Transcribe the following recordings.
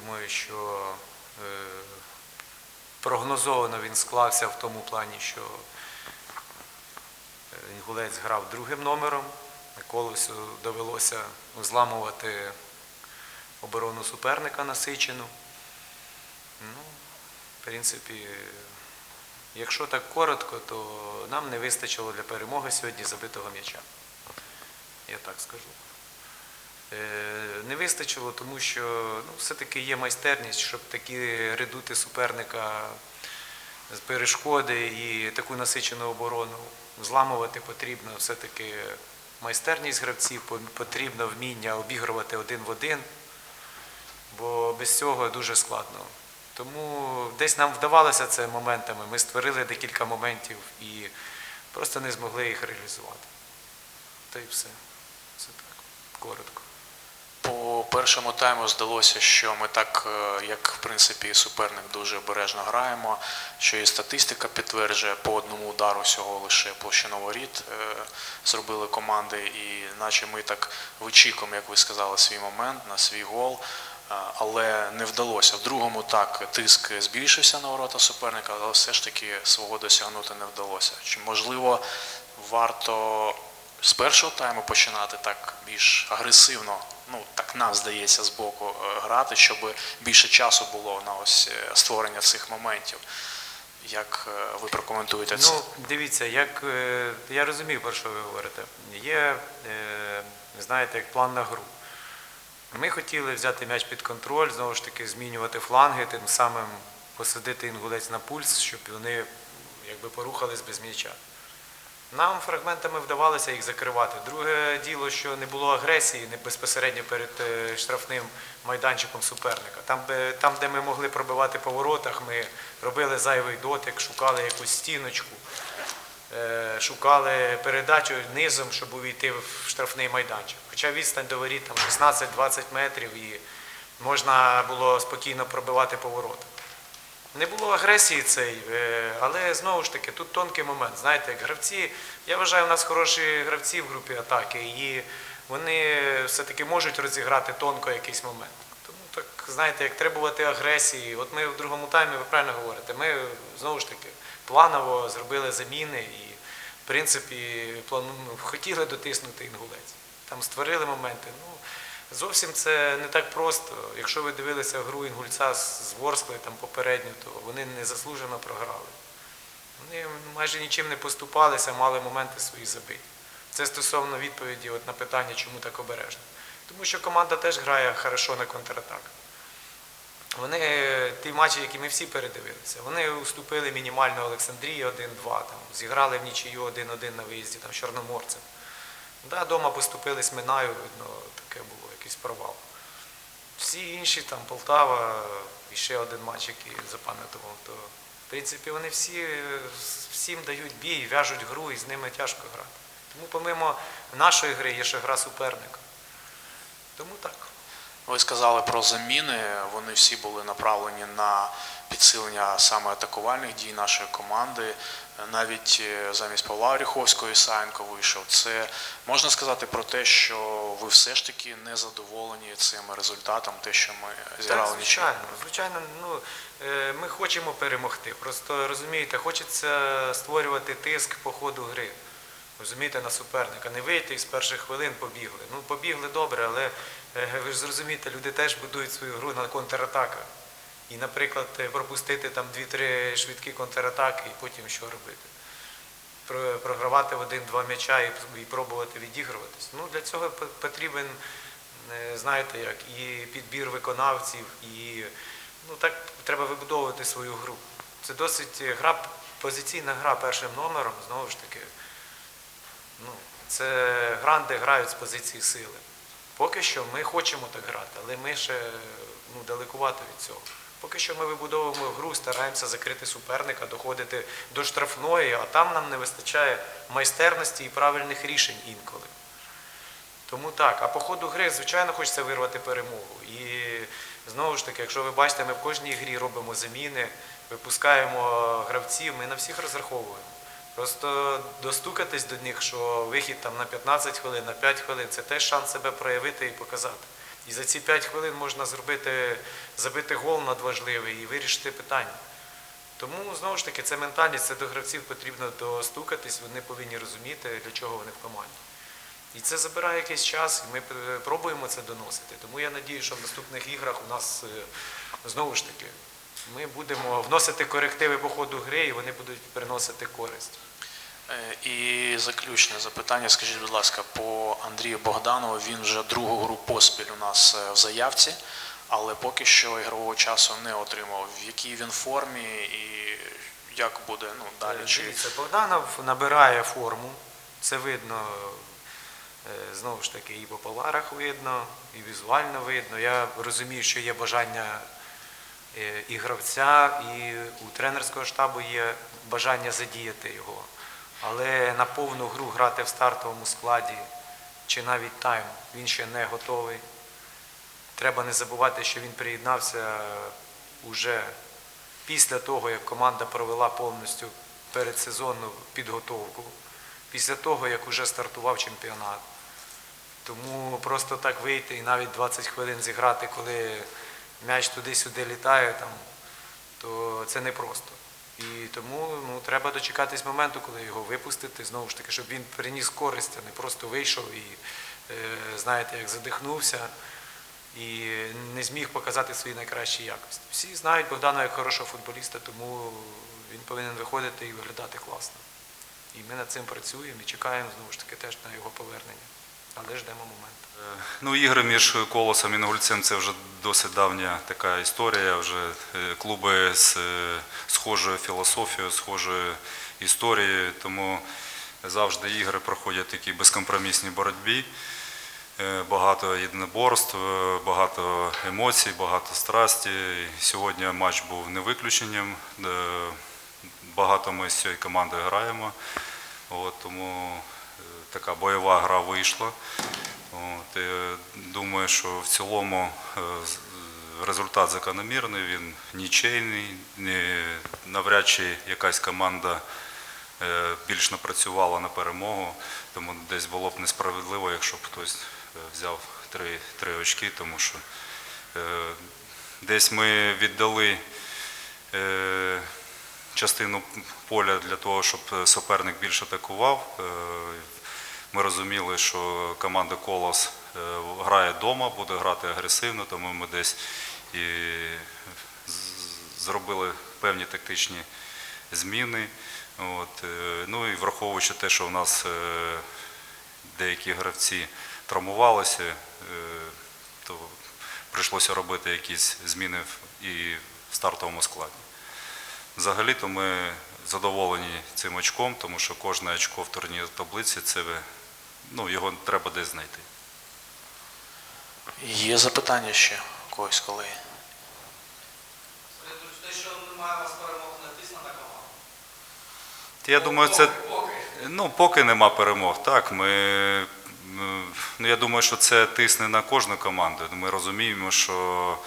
думаю, що е, прогнозовано він склався в тому плані, що е, Інгулець грав другим номером. Колесу довелося зламувати оборону суперника насичену. Ну, в принципі, якщо так коротко, то нам не вистачило для перемоги сьогодні забитого м'яча. Я так скажу. Е, Не вистачило, тому що ну, все-таки є майстерність, щоб такі редути суперника з перешкоди і таку насичену оборону зламувати потрібно все-таки майстерність гравців, потрібно вміння обігрувати один в один, бо без цього дуже складно. Тому десь нам вдавалося це моментами. Ми створили декілька моментів і просто не змогли їх реалізувати. Та й все. Це так, коротко. По першому тайму здалося, що ми так, е, як в принципі суперник, дуже обережно граємо, що і статистика підтверджує по одному удару всього лише площину воріт е, зробили команди, і наче ми так вичікуємо, як ви сказали, свій момент на свій гол. е, Але не вдалося. В другому так тиск збільшився на ворота суперника, але все ж таки свого досягнути не вдалося. Чи можливо варто з першого тайму починати так більш агресивно, ну так нам здається, з боку е, грати, щоб більше часу було на ось е, створення цих моментів. Як е, ви прокоментуєте це? Ну, дивіться, як я розумію, про що ви говорите. Є, знаєте, як план на гру. Ми хотіли взяти м'яч під контроль, знову ж таки, змінювати фланги, тим самим посадити інгулець на пульс, щоб вони якби порухались без м'яча. Нам фрагментами вдавалося їх закривати. Друге діло, що не було агресії безпосередньо перед е, штрафним майданчиком суперника. Там, де, там, де ми могли пробивати по воротах, ми робили зайвий дотик, шукали якусь стіночку, е, шукали передачу низом, щоб увійти в штрафний майданчик. Хоча відстань до воріт там 16-20 метрів і можна було спокійно пробивати по воротах. Не було агресії цей, е, але знову ж таки, тут тонкий момент. Знаєте, як гравці, я вважаю, у нас хороші гравці в групі атаки, і вони все-таки можуть розіграти тонко якийсь момент. Тому так, знаєте, як требувати агресії. От ми в другому таймі, ви правильно говорите, ми знову ж таки планово зробили заміни і, в принципі, плану, ну, хотіли дотиснути інгулець. Там створили моменти. Ну, Зовсім це не так просто. Якщо ви дивилися гру інгульця з Ворсклою там попередню, то вони незаслужено програли. Вони майже нічим не поступалися, мали моменти свої забиті. Це стосовно відповіді от на питання, чому так обережно. Тому що команда теж грає хорошо на контратак. Вони, ті матчі, які ми всі передивилися, вони уступили мінімально Олександрії 1-2, там, зіграли в нічию 1-1 на виїзді там, з Чорноморцем. Да, дома поступились Минаю, видно, таке було, якийсь провал. Всі інші, там Полтава, і ще один матч, який запам'ятував, то в принципі вони всі всім дають бій, в'яжуть гру і з ними тяжко грати. Тому помимо нашої гри є ще гра суперника. Тому так. Ви сказали про заміни. Вони всі були направлені на підсилення саме атакувальних дій нашої команди. Навіть е, замість Павла Оріховського Ісаєнко вийшов. Це можна сказати про те, що ви все ж таки не задоволені цим результатом, те, що ми зіграли Так, нічого. звичайно, звичайно, ну, е, ми хочемо перемогти. Просто розумієте, хочеться створювати тиск по ходу гри. Розумієте, на суперника. Не вийти і з перших хвилин побігли. Ну, побігли добре, але е, ви ж зрозумієте, люди теж будують свою гру на контратаках. І, наприклад, е, пропустити там 2-3 швидкі контратаки і потім що робити? Програвати в один-два м'яча і, пробувати відігруватись. Ну, для цього потрібен, е, знаєте, як і підбір виконавців, і ну, так треба вибудовувати свою гру. Це досить гра, позиційна гра першим номером, знову ж таки. Ну, це гра, де грають з позиції сили. Поки що ми хочемо так грати, але ми ще ну, далекувато від цього. Поки що ми вибудовуємо гру, стараємося закрити суперника, доходити до штрафної, а там нам не вистачає майстерності і правильних рішень інколи. Тому так, а по ходу гри, звичайно, хочеться вирвати перемогу. І знову ж таки, якщо ви бачите, ми в кожній грі робимо заміни, випускаємо гравців, ми на всіх розраховуємо. Просто достукатись до них, що вихід там на 15 хвилин, на 5 хвилин це теж шанс себе проявити і показати. І за ці 5 хвилин можна зробити, забити гол надважливий і вирішити питання. Тому знову ж таки це ментальність, це до гравців потрібно достукатись, вони повинні розуміти, для чого вони в команді. І це забирає якийсь час, і ми пробуємо це доносити. Тому я надію, що в наступних іграх у нас е, знову ж таки ми будемо вносити корективи по ходу гри, і вони будуть приносити користь. Е, І заключне запитання, скажіть, будь ласка, по Андрію Богданову. Він вже другу гру поспіль у нас е, в заявці, але поки що ігрового часу не отримав. В якій він формі і як буде ну, далі? Дивіться, Богданов набирає форму, це видно е, знову ж таки і по поларах видно, і візуально видно. Я розумію, що є бажання е, і гравця, і у тренерського штабу є бажання задіяти його. Але на повну гру грати в стартовому складі чи навіть тайм він ще не готовий. Треба не забувати, що він приєднався уже після того, як команда провела повністю передсезонну підготовку, після того, як уже стартував чемпіонат. Тому просто так вийти і навіть 20 хвилин зіграти, коли м'яч туди-сюди літає, там, то це непросто. І тому ну, треба дочекатись моменту, коли його випустити, знову ж таки, щоб він приніс користь, а не просто вийшов і, е, знаєте, як задихнувся і не зміг показати свої найкращі якості. Всі знають Богдана як хорошого футболіста, тому він повинен виходити і виглядати класно. І ми над цим працюємо і чекаємо знову ж таки теж на його повернення. Але ждемо моменту. Ну, ігри між колосом і Нагульцем це вже досить давня така історія. Вже е, клуби з е, схожою філософією, схожою історією, тому завжди ігри проходять в такій безкомпромісній боротьбі. Е, Багато єдиноборств, е, багато емоцій, багато страсті. Сьогодні матч був не виключенням. Е, Багато ми з цією командою граємо. От, тому е, така бойова гра вийшла. От, думаю, що в цілому е, результат закономірний, він нічийний. Ні- Навряд чи якась команда е, більш напрацювала на перемогу, тому десь було б несправедливо, якщо б хтось е, взяв три, три очки, тому що е, десь ми віддали. е, частину поля для того, щоб суперник більше атакував. Ми розуміли, що команда Колос е, грає вдома, буде грати агресивно, тому ми десь і зробили певні тактичні зміни. От, е, ну і враховуючи те, що в нас е, деякі гравці травмувалися, то прийшлося робити якісь зміни і в стартовому складі. Взагалі-то ми задоволені цим очком, тому що кожне очко в турнірній таблиці це ну, його треба десь знайти. є запитання ще когось колеги? Те, що немає у вас перемог, не тисне на команду. Я думаю, це Поки. ну, поки нема перемог. Так, ми, ну, я думаю, що це тисне на кожну команду. Ми розуміємо, що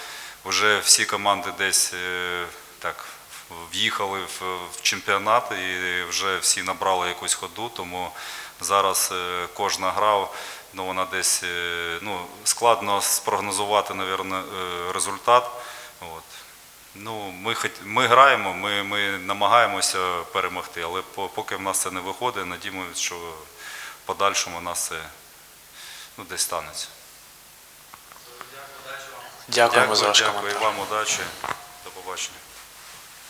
вже всі команди десь е, так в'їхали в, в чемпіонат і вже всі набрали якусь ходу, тому зараз е, кожна гра, ну, вона десь е, ну, складно спрогнозувати, мабуть, результат. От. Ну, ми, ми граємо, ми, ми намагаємося перемогти, але поки в нас це не виходить, надіємося, що в подальшому у нас це ну, десь станеться. Дякуємо за ваш дякую коментар. вам, удачі, до побачення.